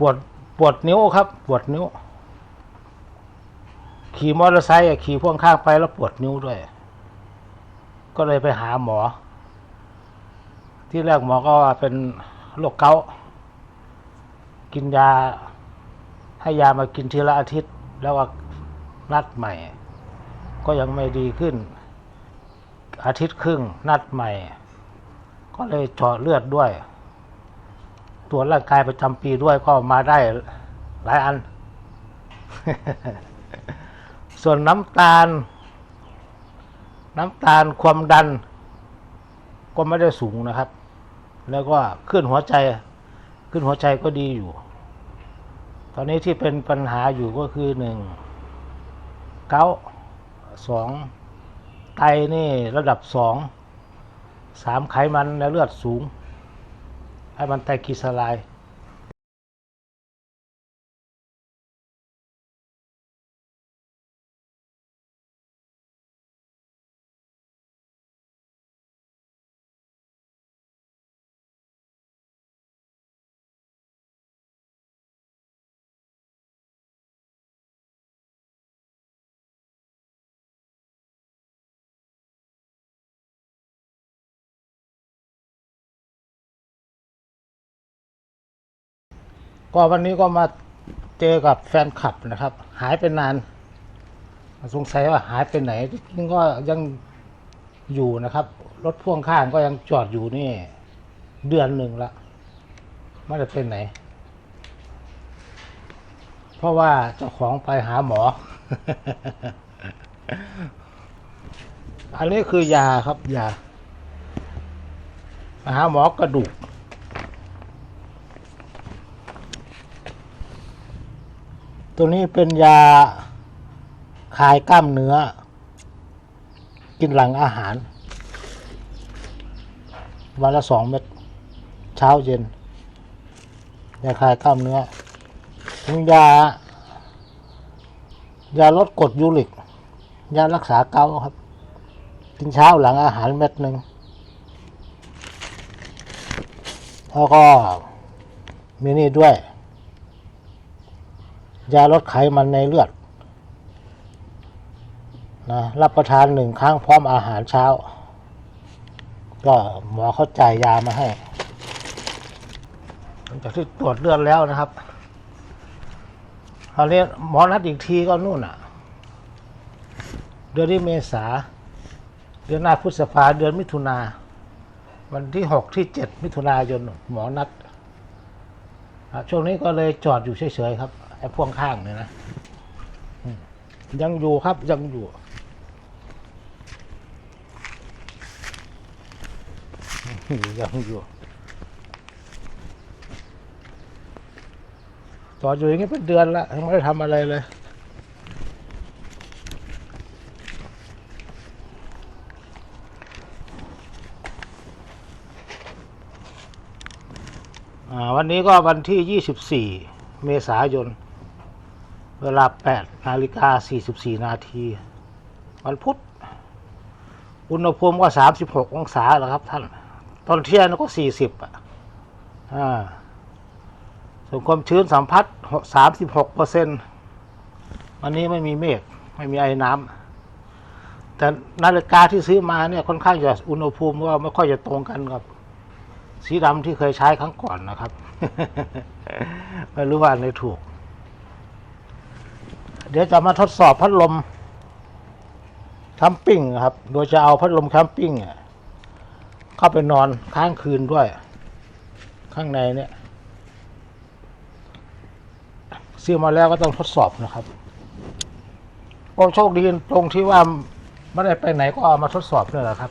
ปวดปวดนิ้วครับ ปวดนิ้ว ขี่มอเตอร์ไซค์ขี่พ่วงข้างไปแล้วปวดนิ้วด้วย ก็เลยไปหาหมอ ที่แรกหมอก็ว่าเป็นโรคเกาต์กินยา ให้ยามากินทีละอาทิตย์ แล้วก็นัดใหม่ ก็ยังไม่ดีขึ้น อาทิตย์ครึ่ง นัดใหม่ ก็เลยเจาะเลือดด้วย ตรวจร่างกายประจำปีด้วยก็มาได้หลายอัน ส่วนน้ำตาล น้ำตาลความดัน ก็ไม่ได้สูงนะครับ แล้วก็ขึ้นหัวใจ ขึ้นหัวใจก็ดีอยู่ ตอนนี้ที่เป็นปัญหาอยู่ก็คือหนึ่งเก้าสองไตนี่ระดับสองสามไขมันในเลือดสูง ให้มันแตกกีสลาย ก็วันนี้ก็มาเจอกับแฟนคลับนะครับ หายไปนาน สงสัยว่าหายไปไหนจริงก็ยังอยู่นะครับ รถพ่วงข้างก็ยังจอดอยู่นี่ เดือนหนึ่งละไม่ได้ไปไหน เพราะว่าเจ้าของไปหาหมอ อันนี้คือยาครับยาหาหมอกระดูก ตัวนี้เป็นยาคลายกล้ามเนื้อ กินหลังอาหาร วันละสองเม็ดเช้าเย็นยาคลายกล้ามเนื้อเป็นยา ยาลดกรดยูริก ยารักษาเกาครับ กินเช้าหลังอาหารเม็ดหนึ่งแล้วก็มีนี่ด้วย ยาลดไขมันในเลือดนะรับประทานหนึ่งครั้งพร้อมอาหารเช้า ก็หมอเขาจ่ายยามาให้หลังจากที่ตรวจเลือดแล้วนะครับคราวนี้หมอนัดอีกทีก็นู่นอะ เดือนที่เมษา เดือนหน้าพฤษภาเดือนมิถุนาวันที่หกที่เจ็ดมิถุนายนหมอนัดช่วงนี้ก็เลยจอดอยู่เฉยๆครับ ไอ้พ่วงข้างเนี่ยนะยังอยู่ครับยังอยู่ ยังอยู่จอดอยู่อย่างนี้เป็นเดือนละยังไม่ได้ทำอะไรเลยวันนี้ก็วันที่ 24 เมษายน เวลา8นาฬิกา 44 นาที วันพุธ อุณหภูมิก็ 36 องศาแล้วครับท่าน ตอนเที่ยงก็ 40 อะอ่าส่วนความชื้นสัมผัส 36เปอร์เซ็นต์วันนี้ไม่มีเมฆ ไม่มีไอ้น้ำ แต่นาฬิกาที่ซื้อมาเนี่ยค่อนข้างจะอุณหภูมิก็ไม่ค่อยจะตรงกันกับ สีดำที่เคยใช้ครั้งก่อนนะครับ ไม่รู้ว่าอันไหนถูก เดี๋ยวจะมาทดสอบพัดลมแคมปิ้งครับ โดยจะเอาพัดลมแคมปิ้งเข้าไปนอนค้างคืนด้วย ข้างในเนี่ยซื้อมาแล้วก็ต้องทดสอบนะครับก็โชคดีตรงที่ว่าไม่ได้ไปไหนก็เอามาทดสอบนี่แหละครับ